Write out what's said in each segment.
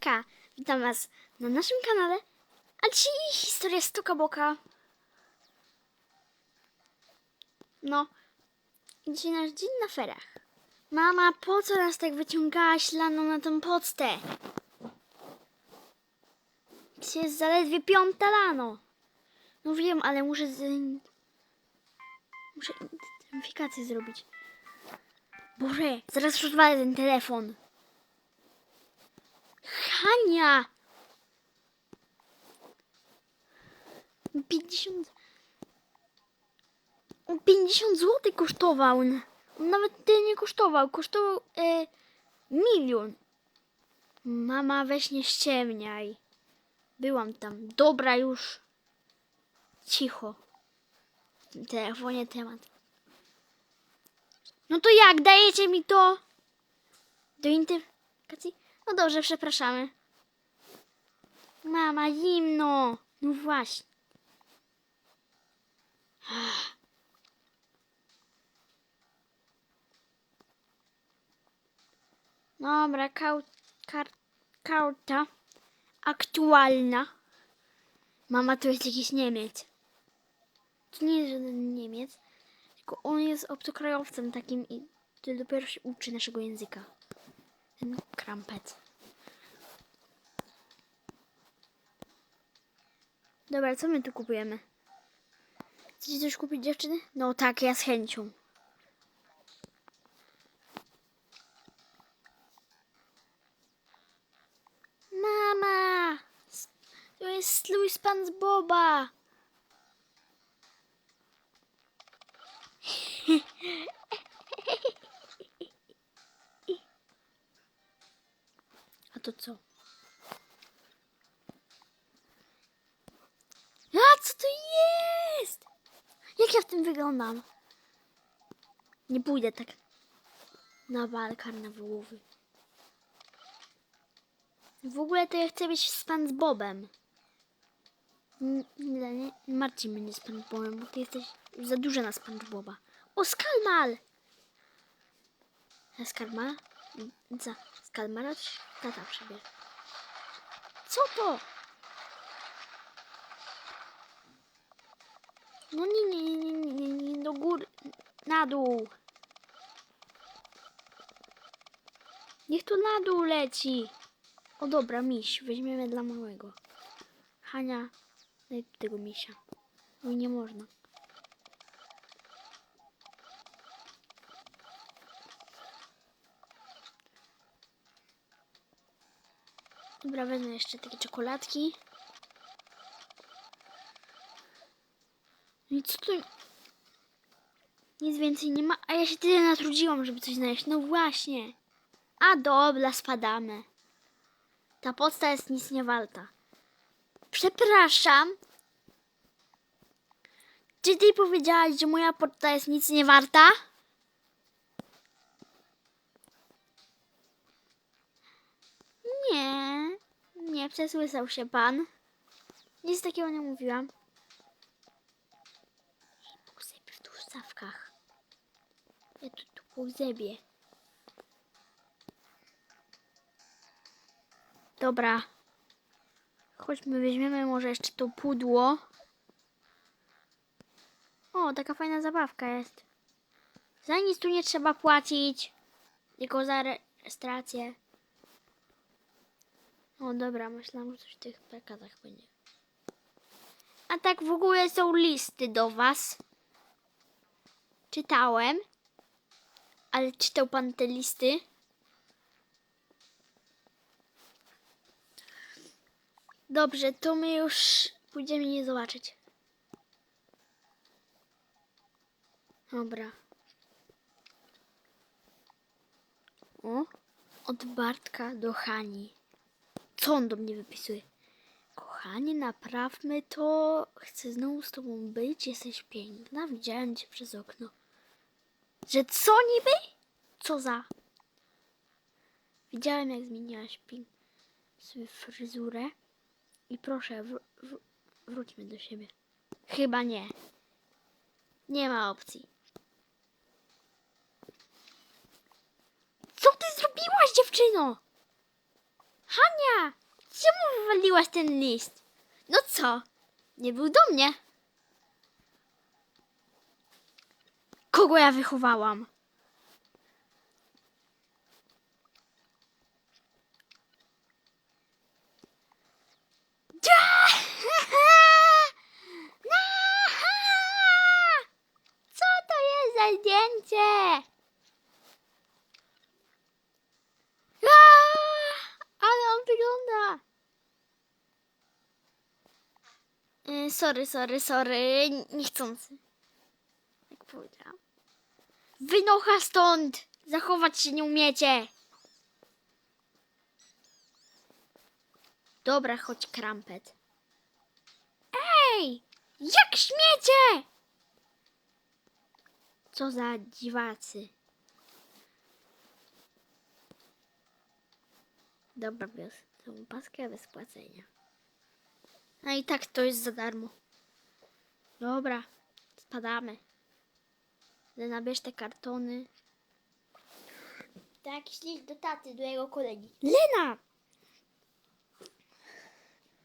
Ka, witam Was na naszym kanale, a dzisiaj historia Stuka Boka. No, dzisiaj nasz dzień na ferach. Mama, po co nas tak wyciągałaś lano na tą podstę? Dzisiaj jest zaledwie piąta lano. No wiem, ale muszę z... Muszę identyfikację zrobić. Boże, zaraz rozwalę ten telefon. Hania! 50... On 50 zł kosztował. Nawet tyle nie kosztował. Kosztował e, milion. Mama, weź nie ściemniaj. Byłam tam. Dobra już. Cicho. W telefonie temat. No to jak? Dajecie mi to? Do identyfikacji? No dobrze, przepraszamy. Mama, zimno. No właśnie. Dobra, kau, kar, karta aktualna. Mama to jest jakiś Niemiec. To nie jest żaden Niemiec, tylko on jest obcokrajowcem takim i to dopiero się uczy naszego języka. Ten krampet. Dobra, co my tu kupujemy? Chcecie coś kupić dziewczyny? No tak, ja z chęcią. Mama! To jest Louis Pan z Boba! A to co? A co to jest? Jak ja w tym wyglądam? Nie pójdę tak na bal karnawałowy. W ogóle to ja chcę być z z Bobem. N- Nie, nie, martwi mnie z Pan Bobem, bo ty jesteś za duża na Pan Boba. O, Skalmal! A Skalmal? Za Skalmala tata przebierze. Co to? No nie, nie, nie, nie, nie, nie, do góry, na dół. Niech to na dół leci. O dobra, miś. Weźmiemy dla małego. Hania, daj tego misia. Oj, nie można. Dobra, wezmę jeszcze takie czekoladki. No i co tu? Nic więcej nie ma, a ja się tyle natrudziłam, żeby coś znaleźć. No właśnie. A dobra, spadamy. Ta podsta jest nic nie warta. Przepraszam. Czy ty powiedziałaś, że moja podsta jest nic nie warta? Nie. Nie, przesłyszał się pan. Nic takiego nie mówiłam. Ej, pogrzebie w tych stawkach. Ja tu, tu pogrzebię. Dobra. Chodźmy, weźmiemy może jeszcze to pudło. O, taka fajna zabawka jest. Za nic tu nie trzeba płacić. Tylko za re- rejestrację. O, dobra, myślałam, że coś w tych plakatach będzie. A tak w ogóle są listy do was. Czytałem. Ale czytał pan te listy? Dobrze, to my już pójdziemy je zobaczyć. Dobra. O, od Bartka do Hani. Co on do mnie wypisuje? Kochanie, naprawmy to. Chcę znowu z tobą być. Jesteś piękna. Widziałem cię przez okno. Że co niby? Co za? Widziałem, jak zmieniałaś pink sobie fryzurę. I proszę, wr- wr- wróćmy do siebie. Chyba nie. Nie ma opcji. Co ty zrobiłaś, dziewczyno? Hania! Czemu wywaliłaś ten list? No co? Nie był do mnie. Kogo ja wychowałam? Co to jest zdjęcie? Ale on wygląda. Y, Sorry, sorry, sorry. Niechcący. Powiedziałam. Wynocha stąd! Zachować się nie umiecie. Dobra, chodź krampet. Ej! Jak śmiecie! Co za dziwacy. Dobra, bez tą paskę bez płacenia. A i tak to jest za darmo. Dobra, spadamy. Lena, bierz te kartony. Tak, ślij do taty, do jego kolegi. Lena!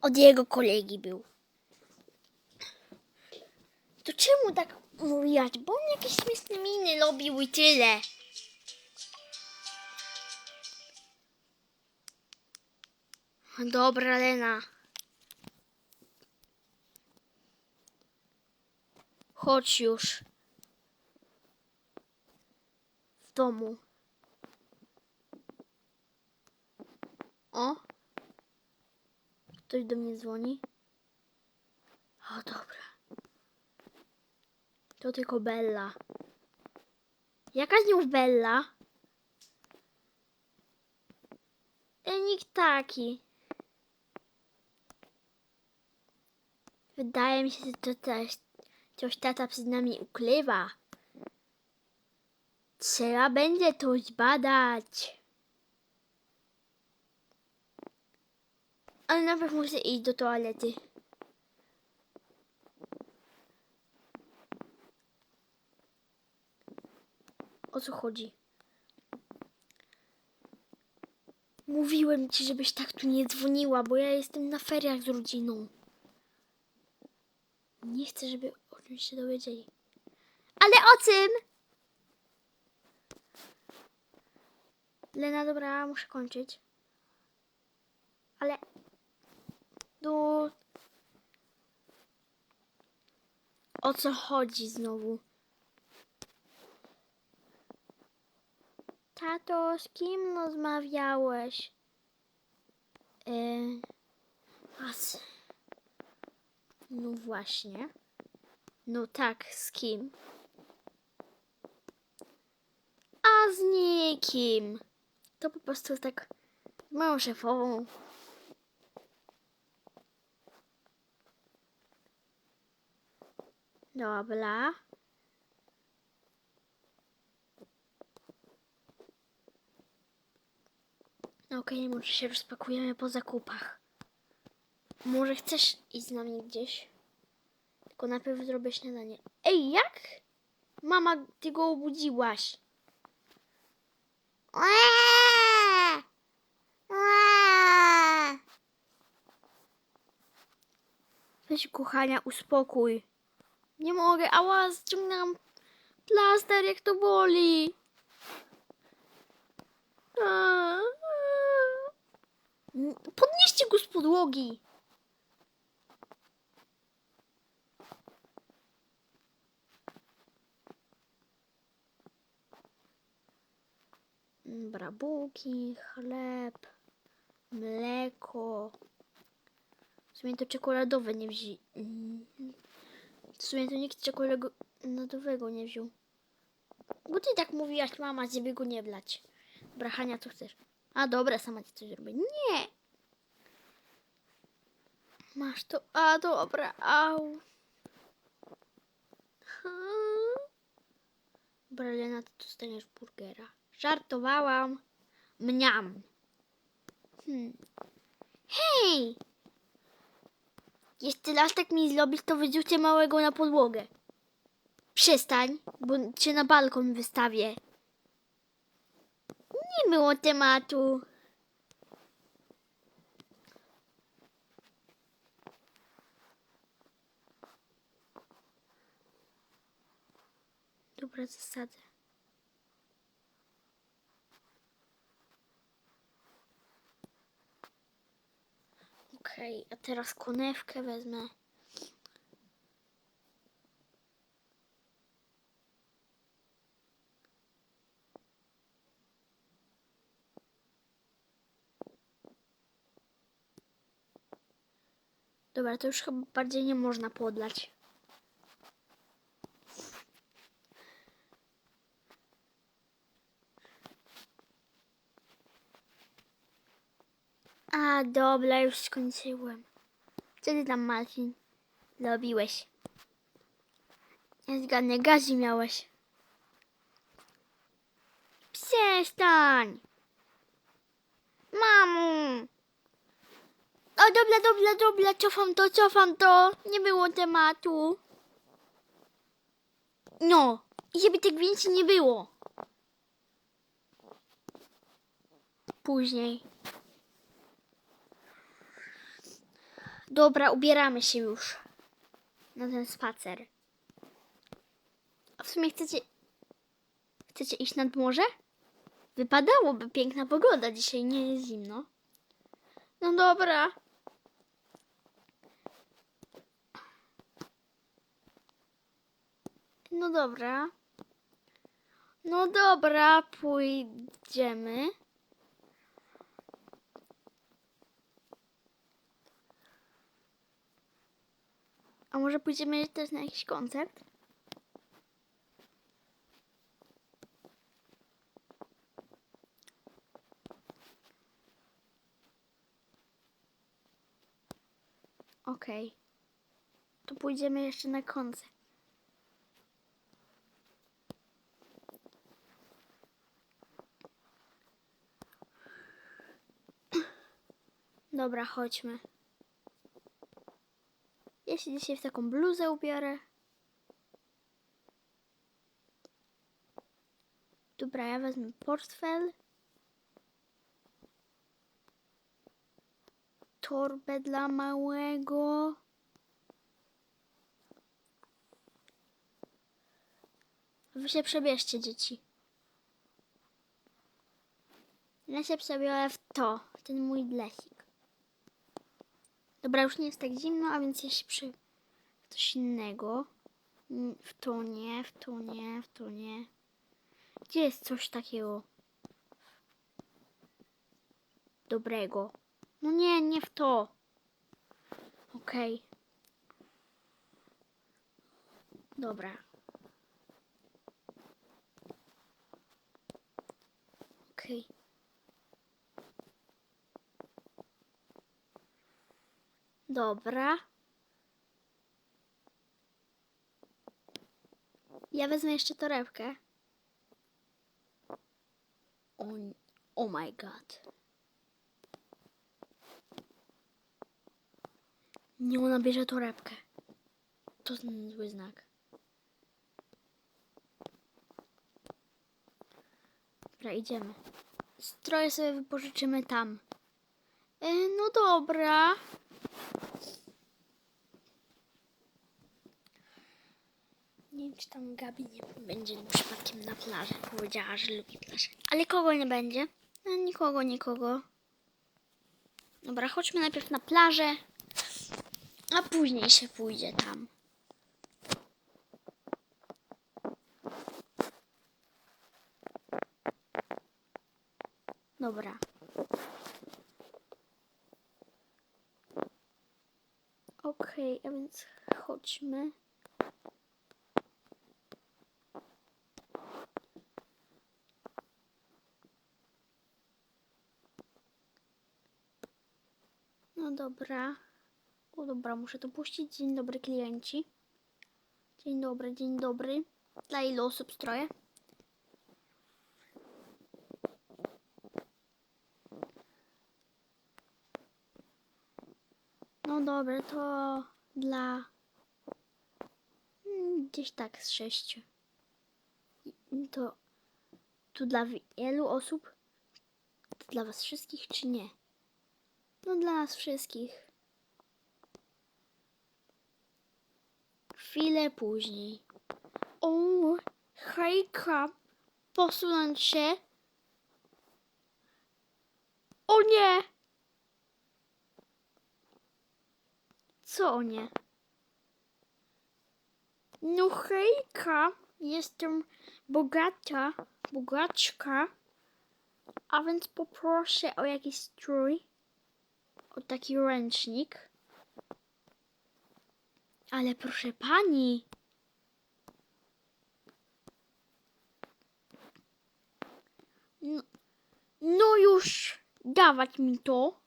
Od jego kolegi był. To czemu tak mówiłaś? Bo on jakieś śmieszne miny robił i tyle. Dobra, Lena. Chodź już. W domu. O. Ktoś do mnie dzwoni. O, dobra. To tylko Bella. Jaka z nią Bella? E, nikt taki. Wydaje mi się, że to też coś tata przed nami ukrywa. Trzeba będzie to zbadać. Ale najpierw muszę iść do toalety. O co chodzi? Mówiłem ci, żebyś tak tu nie dzwoniła, bo ja jestem na feriach z rodziną. Nie chcę, żeby o czymś się dowiedzieli. Ale o czym? Lena, dobra, muszę kończyć. Ale... Do... O co chodzi znowu? Tato, z kim rozmawiałeś? Yy. No właśnie. No tak, z kim? A z nikim. To po prostu tak z moją szefową. Dobra. No Okej, może się rozpakujemy po zakupach. Może chcesz iść z nami gdzieś? Tylko najpierw zrobię śniadanie. Ej, jak? Mama, ty go obudziłaś. Eee! Weź kochania, uspokój. Nie mogę, ała, ściągnęłam plaster, jak to boli. Podnieście go z podłogi. Dobra, bułki, chleb, mleko. W sumie to czekoladowe nie wzi... Mm. W sumie to nikt czekoladowego nie wziął. Bo ty tak mówiłaś, mama, żeby go nie wlać. Dobra, Hania, co chcesz? A dobra, sama ci coś zrobię. Nie! Masz to. A dobra, au. Hmm. Dobra, Lena, ty dostaniesz burgera. Żartowałam. Mniam. Hmm. Hej! Jeszcze raz tak mi zrobisz, to wyrzucę małego na podłogę. Przestań, bo cię na balkon wystawię. Nie było tematu. Dobra, zasadzę. Okej, a teraz konewkę wezmę. Dobra, to już chyba bardziej nie można podlać. A, dobra, już skończyłem. Co ty tam, Marcin, robiłeś? Nie zgadnę, gazi miałeś. Przestań! Mamo! O, dobra, dobra, dobra, cofam to, cofam to. Nie było tematu. No, i żeby tak więcej nie było. Później. Dobra, ubieramy się już na ten spacer. A w sumie chcecie... Chcecie iść nad morze? Wypadałoby piękna pogoda, dzisiaj nie jest zimno. No dobra. No dobra. No dobra, pójdziemy. A może pójdziemy też na jakiś koncert? Okej. To pójdziemy jeszcze na koncert. Dobra, chodźmy. Ja się dzisiaj w taką bluzę ubiorę. Dobra, ja wezmę portfel. Torbę dla małego. Wy się przebierzcie, dzieci. Ja się przebiorę w to, w ten mój dresik. Dobra, już nie jest tak zimno, a więc ja się przy... coś innego. Mm, W to nie, w to nie, w to nie. Gdzie jest coś takiego dobrego? No nie, nie w to. Okej. Dobra. Okej. Dobra. Ja wezmę jeszcze torebkę. O, oh my god. Nie, ona bierze torebkę. To zły znak. Dobra, idziemy. Stroje sobie wypożyczymy tam. E, no dobra. Nie wiem, czy tam Gabi nie będzie przypadkiem na plaży. Powiedziała, że lubi plażę. Ale kogo nie będzie? No, nikogo, nikogo. Dobra, chodźmy najpierw na plażę, a później się pójdzie tam. Dobra. Okej, a więc chodźmy. No dobra. O dobra, muszę to puścić. Dzień dobry klienci. Dzień dobry, dzień dobry. Dla ilu osób stroję? No dobra, to dla mm, gdzieś tak z sześciu. To tu dla wielu osób? To dla was wszystkich czy nie? No dla nas wszystkich. Chwilę później. O, Hejka, posunąć się. O nie! Co o nie? No hejka, jestem bogata, bogaczka, a więc poproszę o jakiś strój, taki ręcznik. Ale proszę pani, no, no już dawać mi to,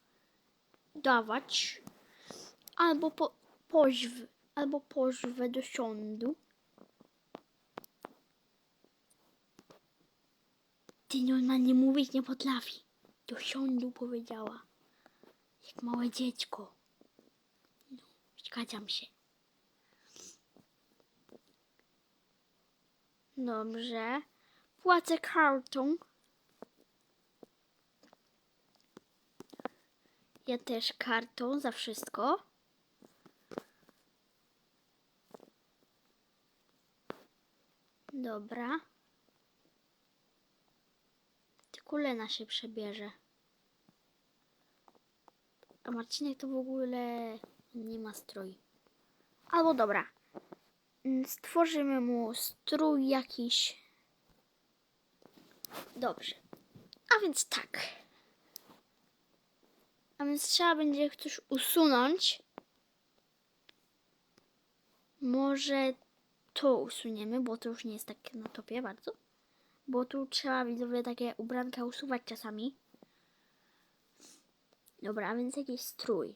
dawać, albo po, pozw, albo pozwę do sądu. Ty normalnie mówić nie potrafi. Do sądu powiedziała. Jak małe dziecko. No, zgadzam się. Dobrze. Płacę kartą. Ja też kartą za wszystko. Dobra. Tylko Lena się przebierze. A Marcinek to w ogóle nie ma strój. Albo dobra. Mm, Stworzymy mu strój jakiś. Dobrze. A więc tak. A więc trzeba będzie coś usunąć. Może to usuniemy, bo to już nie jest takie na topie bardzo. Bo tu trzeba widzowie takie ubranka usuwać czasami. Dobra, a więc jakiś strój.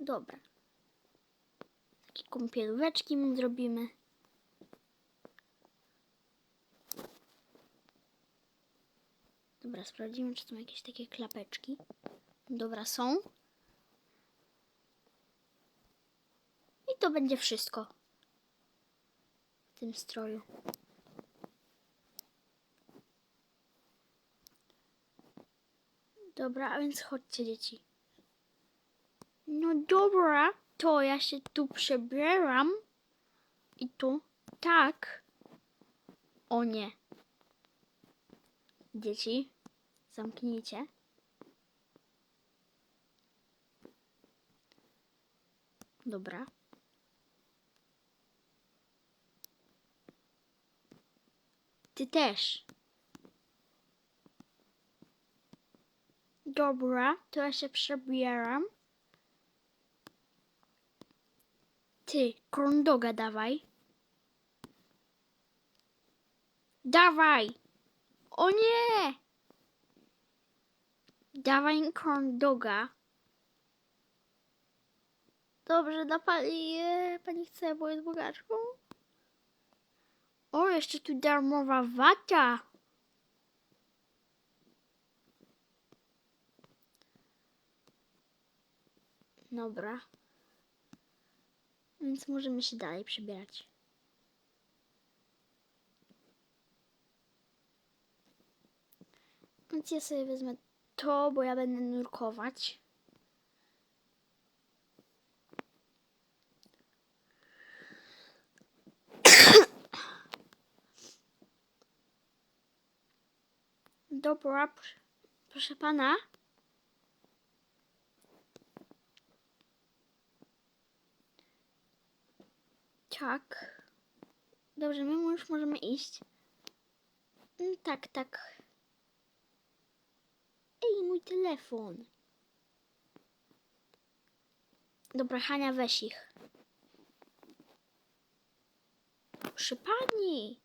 Dobra. Takie kąpielóweczki mu zrobimy. Dobra, sprawdzimy, czy są jakieś takie klapeczki. Dobra, są. I to będzie wszystko w tym stroju. Dobra, a więc chodźcie, dzieci. No dobra, to ja się tu przebieram. I tu tak. O nie. Dzieci, zamknijcie. Dobra. Ty też. Dobra, to ja się przebieram. Ty, korndoga dawaj. Dawaj! O nie! Dawaj korndoga. Dobrze, da pani, e, pani chce, bo jest bogaczką. O, jeszcze tu darmowa wata. Dobra. Więc możemy się dalej przebierać. Więc ja sobie wezmę to, bo ja będę nurkować. Dobra, proszę, pana. Tak. Dobrze, my już możemy iść. Mm, Tak, tak. Ej, mój telefon. Dobra, Hania, weź ich. Proszę pani.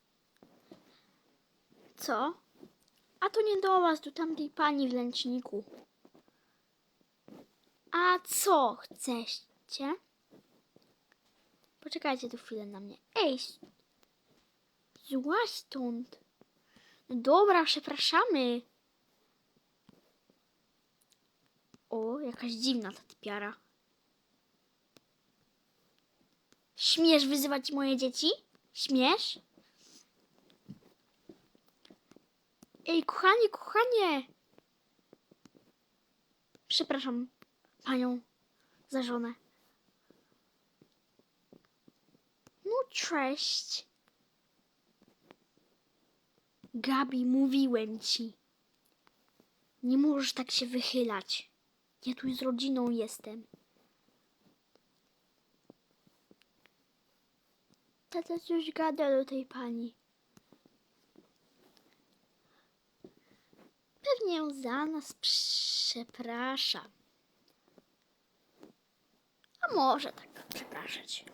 Co? A to nie do was, do tamtej pani w lęczniku. A co chcecie? Poczekajcie tu chwilę na mnie. Ej, złaź stąd. No dobra, przepraszamy. O, jakaś dziwna ta typiara. Śmiesz wyzywać moje dzieci? Śmiesz? Ej, kochanie, kochanie! Przepraszam panią za żonę. No cześć. Gabi, mówiłem ci. Nie możesz tak się wychylać. Ja tu z rodziną jestem. Tata coś gada do tej pani. Pewnie ją za nas przepraszam. A może tak przepraszać.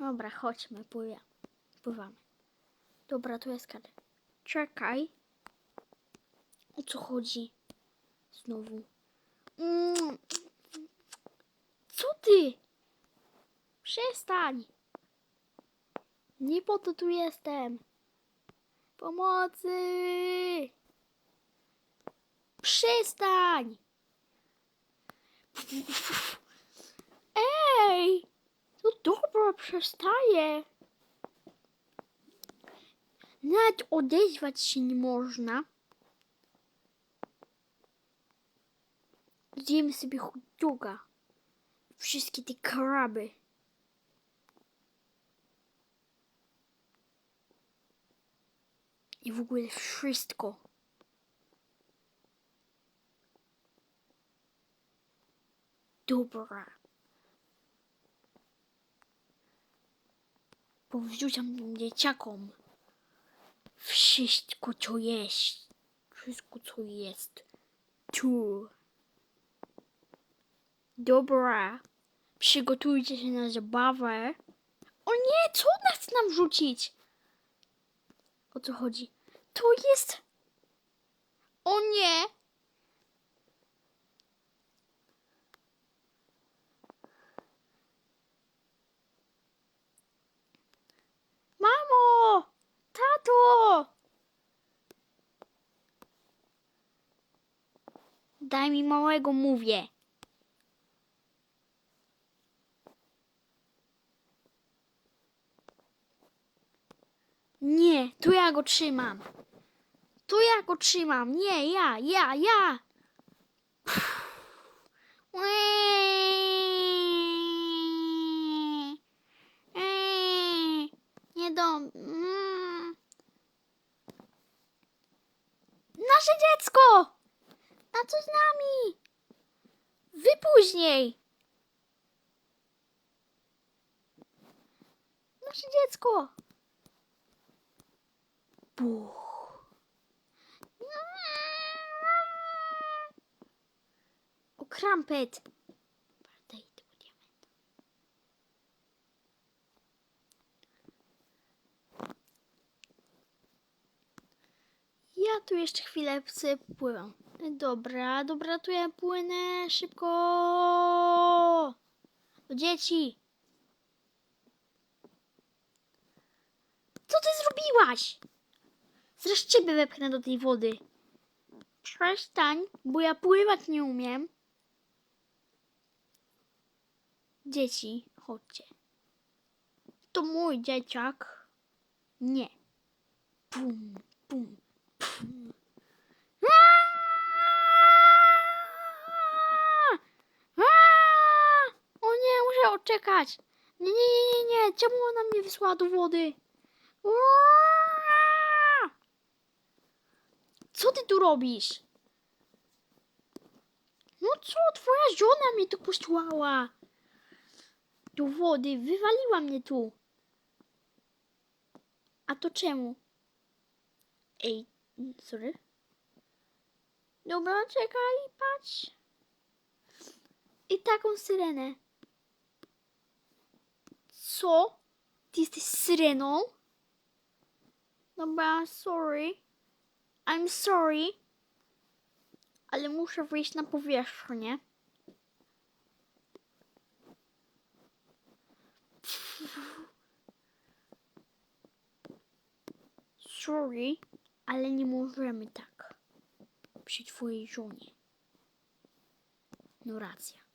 Dobra, chodźmy, pływa. pływamy. Dobra, tu jest kadę. Czekaj. O co chodzi? Znowu. Mm. Co ty? Przestań. Nie po to tu jestem. Pomocy! Przestań! Ej! No dobra, przestaję. Nawet odezwać się nie można. Zjemy sobie hot. Wszystkie te kraby. I w ogóle wszystko. Dobra. Powrzucam dzieciakom wszystko, co jest. Wszystko, co jest. Tu. Dobra. Przygotujcie się na zabawę. O nie, co chce nam rzucić? O co chodzi? To jest... O nie! Mamo! Tato! Daj mi małego, mówię. Nie, to ja go trzymam. To ja go trzymam. Nie, ja, ja, ja Nie do... Mm. Nasze dziecko! A co z nami? Wy później. Nasze dziecko. Buch. O, krampet. Daj tego diamenta. Ja tu jeszcze chwilę pływam. Dobra, dobra, tu ja płynę szybko. Dzieci. Co ty zrobiłaś? Zaraz ciebie wepchnę do tej wody. Przestań, bo ja pływać nie umiem. Dzieci, chodźcie. To mój dzieciak. Nie. Pum, pum! O nie, muszę odczekać. Nie, nie, nie, nie, nie. Czemu ona mnie wysłała do wody? Co ty tu robisz? No co, twoja żona mnie tu posłała. Do wody, wywaliła mnie tu. A to czemu? Ej, sorry. Dobra, czekaj, patrz. I taką syrenę. Co? Ty jesteś syreną? Dobra, sorry. I'm sorry. Ale muszę wyjść na powierzchnię. Sorry, ale nie możemy tak. Przy twojej żonie. No racja.